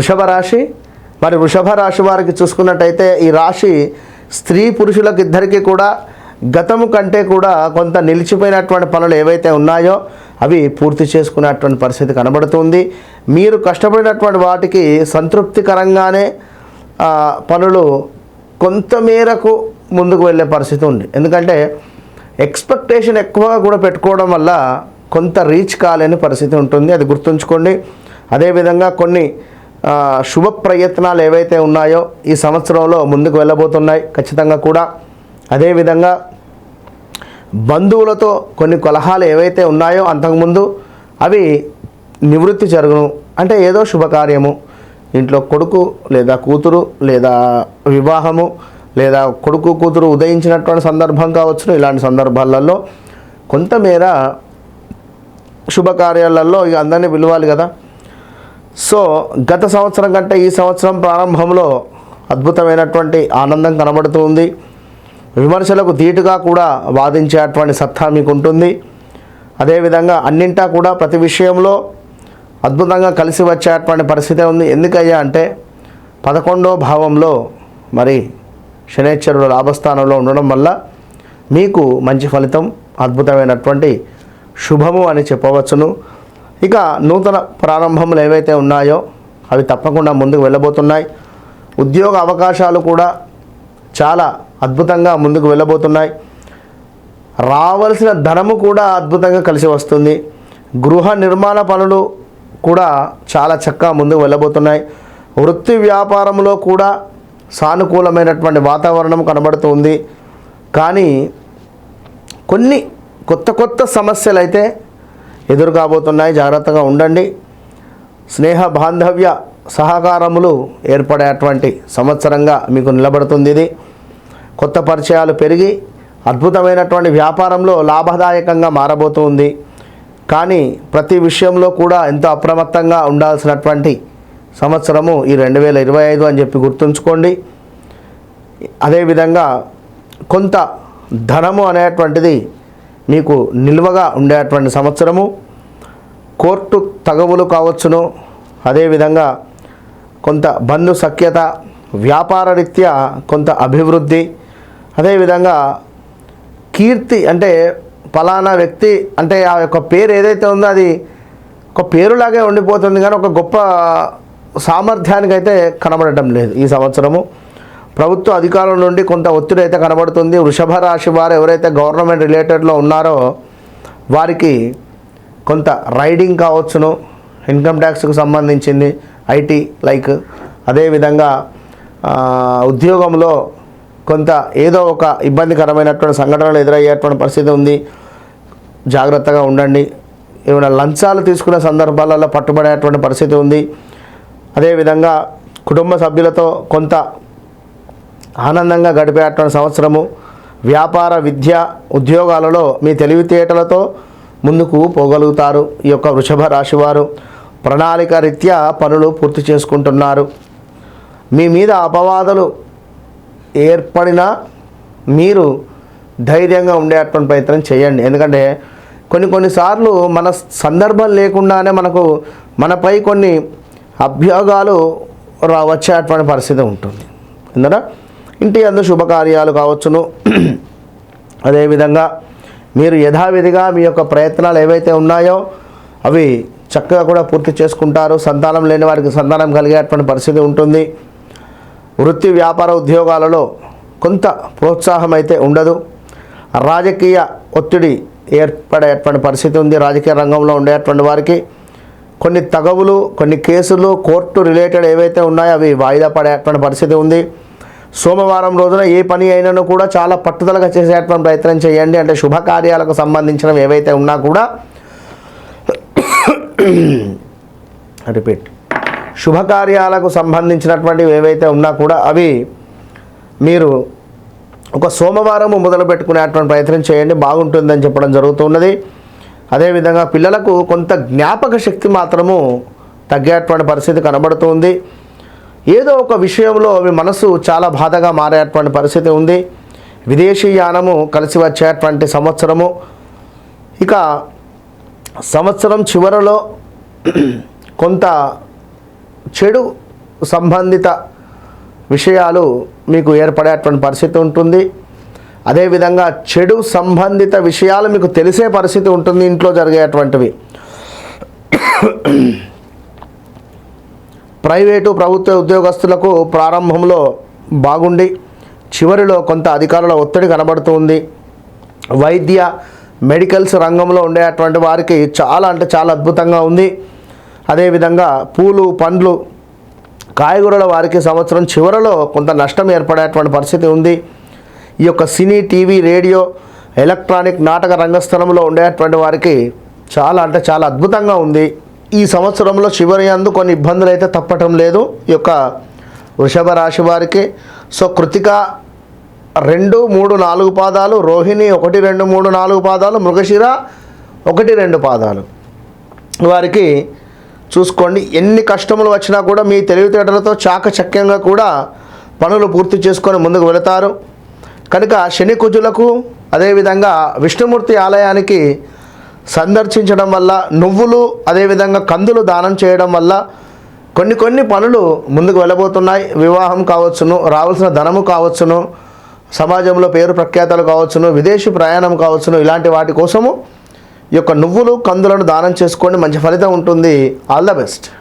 వృషభ రాశి. మరి వృషభ రాశి వారికి చూసుకున్నట్టయితే ఈ రాశి స్త్రీ పురుషులకు ఇద్దరికీ కూడా గతము కంటే కూడా కొంత నిలిచిపోయినటువంటి పనులు ఏవైతే ఉన్నాయో అవి పూర్తి చేసుకునేటువంటి పరిస్థితి కనబడుతుంది. మీరు కష్టపడినటువంటి వాటికి సంతృప్తికరంగానే పనులు కొంతమేరకు ముందుకు వెళ్ళే పరిస్థితి ఉంది. ఎందుకంటే ఎక్స్పెక్టేషన్ ఎక్కువగా కూడా పెట్టుకోవడం వల్ల కొంత రీచ్ కాలేని పరిస్థితి ఉంటుంది. అది గుర్తుంచుకోండి. అదేవిధంగా కొన్ని శుభ ప్రయత్నాలు ఏవైతే ఉన్నాయో ఈ సంవత్సరంలో ముందుకు వెళ్ళబోతున్నాయి ఖచ్చితంగా కూడా. అదేవిధంగా బంధువులతో కొన్ని కలహాలు ఏవైతే ఉన్నాయో అంతకుముందు అవి నివృత్తి జరుగును. అంటే ఏదో శుభకార్యము. ఇంట్లో కొడుకు లేదా కూతురు లేదా వివాహము లేదా కొడుకు కూతురు ఉదయించినటువంటి సందర్భం కావచ్చు ఇలాంటి సందర్భాలలో కొంతమేర శుభకార్యాలలో ఇక అందరినీ పిలవాలి కదా. సో గత సంవత్సరం కంటే ఈ సంవత్సరం ప్రారంభంలో అద్భుతమైనటువంటి ఆనందం కనబడుతూ ఉంది. విమర్శలకు ధీటుగా కూడా వాదించేటువంటి సత్తా మీకు ఉంటుంది అదేవిధంగా అన్నింటా కూడా ప్రతి విషయంలో అద్భుతంగా కలిసి వచ్చేటువంటి పరిస్థితి ఉంది. ఎందుకయ్యా అంటే పదకొండో భావంలో మరి శనేశ్వరుడు లాభస్థానంలో ఉండడం వల్ల మీకు మంచి ఫలితం అద్భుతమైనటువంటి శుభము అని చెప్పవచ్చును. ఇక నూతన ప్రారంభములు ఏవైతే ఉన్నాయో అవి తప్పకుండా ముందుకు వెళ్ళబోతున్నాయి. ఉద్యోగ అవకాశాలు కూడా చాలా అద్భుతంగా ముందుకు వెళ్ళబోతున్నాయి. రావలసిన ధనము కూడా అద్భుతంగా కలిసి వస్తుంది. గృహ నిర్మాణ పనులు కూడా చాలా చక్కగా ముందుకు వెళ్ళబోతున్నాయి. వృత్తి వ్యాపారంలో కూడా సానుకూలమైనటువంటి వాతావరణం కనబడుతుంది కానీ కొన్ని కొత్త కొత్త సమస్యలు అయితే ఎదురు కాబోతున్నాయి. జాగ్రత్తగా ఉండండి. స్నేహ బాంధవ్య సహకారములు ఏర్పడేటువంటి సంవత్సరంగా మీకు నిలబడుతుంది ఇది. కొత్త పరిచయాలు పెరిగి అద్భుతమైనటువంటి వ్యాపారంలో లాభదాయకంగా మారబోతుంది కానీ ప్రతి విషయంలో కూడా ఎంతో అప్రమత్తంగా ఉండాల్సినటువంటి సంవత్సరము ఈ రెండు వేల ఇరవై ఐదు అని చెప్పి గుర్తుంచుకోండి. అదేవిధంగా కొంత ధనము అనేటువంటిది మీకు నిల్వగా ఉండేటువంటి సంవత్సరము కోర్టు తగవులు కావచ్చును. అదేవిధంగా కొంత బంధు సఖ్యత వ్యాపార రీత్యా కొంత అభివృద్ధి. అదేవిధంగా కీర్తి అంటే ఫలానా వ్యక్తి అంటే ఆ యొక్క పేరు ఏదైతే ఉందో అది ఒక పేరులాగే ఉండిపోతుంది కానీ ఒక గొప్ప సామర్థ్యానికి అయితే కనబడటం లేదు ఈ సంవత్సరము. ప్రభుత్వ అధికారుల నుండి కొంత ఒత్తిడి అయితే కనబడుతుంది. వృషభ రాశి వారు ఎవరైతే గవర్నమెంట్ రిలేటెడ్లో ఉన్నారో వారికి కొంత రైడింగ్ కావచ్చును. ఇన్కమ్ ట్యాక్స్కు సంబంధించింది ఐటీ లైక్ అదేవిధంగా ఉద్యోగంలో కొంత ఏదో ఒక ఇబ్బందికరమైనటువంటి సంఘటనలు ఎదురయ్యేటువంటి పరిస్థితి ఉంది. జాగ్రత్తగా ఉండండి. ఏమైనా లంచాలు తీసుకునే సందర్భాలలో పట్టుబడేటువంటి పరిస్థితి ఉంది. అదేవిధంగా కుటుంబ సభ్యులతో కొంత ఆనందంగా గడిపేటువంటి సంవత్సరము వ్యాపార విద్య ఉద్యోగాలలో మీ తెలివితేటలతో ముందుకు పోగలుగుతారు. ఈ యొక్క వృషభ రాశివారు ప్రణాళిక రీత్యా పనులు పూర్తి చేసుకుంటున్నారు. మీ మీద అపవాదాలు ఏర్పడినా మీరు ధైర్యంగా ఉండేటువంటి ప్రయత్నం చేయండి. ఎందుకంటే కొన్ని కొన్నిసార్లు మన సందర్భం లేకుండానే మనకు మనపై కొన్ని అభ్యోగాలు రా వచ్చేటువంటి పరిస్థితి ఉంటుంది. ఎందుకంటే ఇంటి అందు శుభకార్యాలు కావచ్చును. అదేవిధంగా మీరు యథావిధిగా మీ యొక్క ప్రయత్నాలు ఏవైతే ఉన్నాయో అవి చక్కగా కూడా పూర్తి చేసుకుంటారు. సంతానం లేని వారికి సంతానం కలిగేటువంటి పరిస్థితి ఉంటుంది. వృత్తి వ్యాపార ఉద్యోగాలలో కొంత ప్రోత్సాహం అయితే ఉండదు. రాజకీయ ఒత్తిడి ఏర్పడేటువంటి పరిస్థితి ఉంది. రాజకీయ రంగంలో ఉండేటువంటి వారికి కొన్ని తగవులు కొన్ని కేసులు కోర్టు రిలేటెడ్ ఏవైతే ఉన్నాయో అవి వాయిదా పడేటువంటి పరిస్థితి ఉంది. సోమవారం రోజున ఏ పని అయినను కూడా చాలా పట్టుదలగా చేసేటువంటి ప్రయత్నం చేయండి. అంటే శుభకార్యాలకు సంబంధించినవి ఏవైతే ఉన్నా కూడా రిపీట్. శుభకార్యాలకు సంబంధించినటువంటివి ఏవైతే ఉన్నా కూడా అవి మీరు ఒక సోమవారం మొదలు పెట్టుకునేటువంటి ప్రయత్నం చేయండి. బాగుంటుందని చెప్పడం జరుగుతున్నది. అదేవిధంగా పిల్లలకు కొంత జ్ఞాపక శక్తి మాత్రము తగ్గేటువంటి పరిస్థితి కనబడుతుంది. ఏదో ఒక విషయంలో మీ మనసు చాలా బాధగా మారేటువంటి పరిస్థితి ఉంది. విదేశీ యానము కలిసి వచ్చేటువంటి సంవత్సరము. ఇక సంవత్సరం చివరలో కొంత చెడు సంబంధిత విషయాలు మీకు ఏర్పడేటువంటి పరిస్థితి ఉంటుంది. అదేవిధంగా చెడు సంబంధిత విషయాలు మీకు తెలిసే పరిస్థితి ఉంటుంది ఇంట్లో జరిగేటువంటివి. ప్రైవేటు ప్రభుత్వ ఉద్యోగస్తులకు ప్రారంభంలో బాగుండి చివరిలో కొంత అధికారుల ఒత్తిడి కనబడుతుంది. వైద్య మెడికల్స్ రంగంలో ఉండేటువంటి వారికి చాలా అంటే చాలా అద్భుతంగా ఉంది. అదేవిధంగా పూలు పండ్లు కాయగూరల వారికి సంవత్సరం చివరలో కొంత నష్టం ఏర్పడేటువంటి పరిస్థితి ఉంది. ఈ యొక్క సినీ టీవీ రేడియో ఎలక్ట్రానిక్ నాటక రంగస్థలంలో ఉండేటువంటి వారికి చాలా అంటే చాలా అద్భుతంగా ఉంది. ఈ సంవత్సరంలో చివరి అందు కొన్ని ఇబ్బందులు అయితే తప్పటం లేదు. ఈ యొక్క వృషభ రాశి వారికి. సో కృతిక రెండు మూడు నాలుగు పాదాలు రోహిణి ఒకటి రెండు మూడు నాలుగు పాదాలు మృగశిర ఒకటి రెండు పాదాలు. వారికి చూసుకోండి ఎన్ని కష్టములు వచ్చినా కూడా మీ తెలివితేటలతో చాకచక్యంగా కూడా పనులు పూర్తి చేసుకొని ముందుకు వెళతారు. కనుక శని కుజులకు అదేవిధంగా విష్ణుమూర్తి ఆలయానికి సందర్శించడం వల్ల నువ్వులు అదేవిధంగా కందులు దానం చేయడం వల్ల కొన్ని కొన్ని పనులు ముందుకు వెళ్ళబోతున్నాయి. వివాహం కావచ్చును రావాల్సిన ధనము కావచ్చును సమాజంలో పేరు ప్రఖ్యాతలు కావచ్చును విదేశీ ప్రయాణం కావచ్చును ఇలాంటి వాటి కోసము ఈ యొక్క నువ్వులు కందులను దానం చేసుకోండి. మంచి ఫలితం ఉంటుంది. All the best.